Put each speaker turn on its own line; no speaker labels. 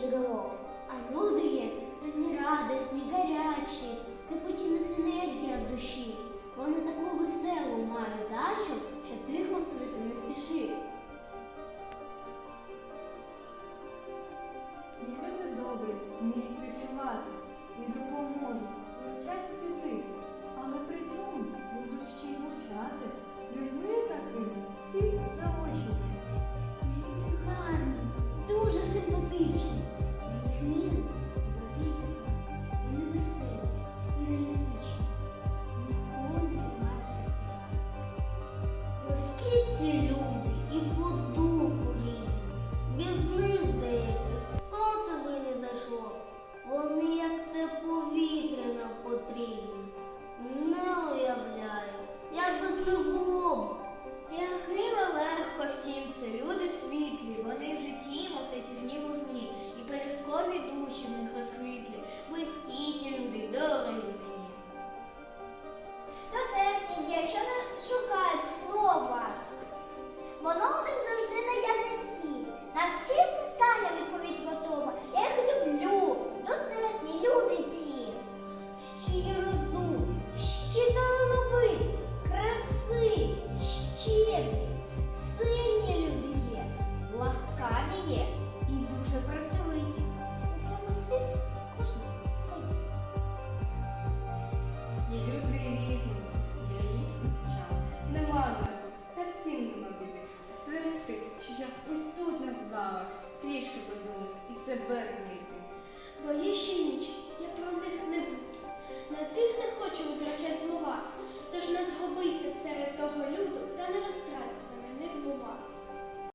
жирок. А люди є різнірадосні, гарячі, як у них енергія в душі. Вони таку веселу мають дачу, що тихо судити не спіши.
І люди добрі, вміють відчувати, і
допомогти. Щедрі, сильні люди є, ласкаві є і дуже працьовиті. У цьому світі кожен своє.
І люди різні, я їх зустрічав. Нема однаково, та всім нема біди. Серед тих, що я ось тут назвала, трішки подумав і себе знайти.
Бо є ще ніч,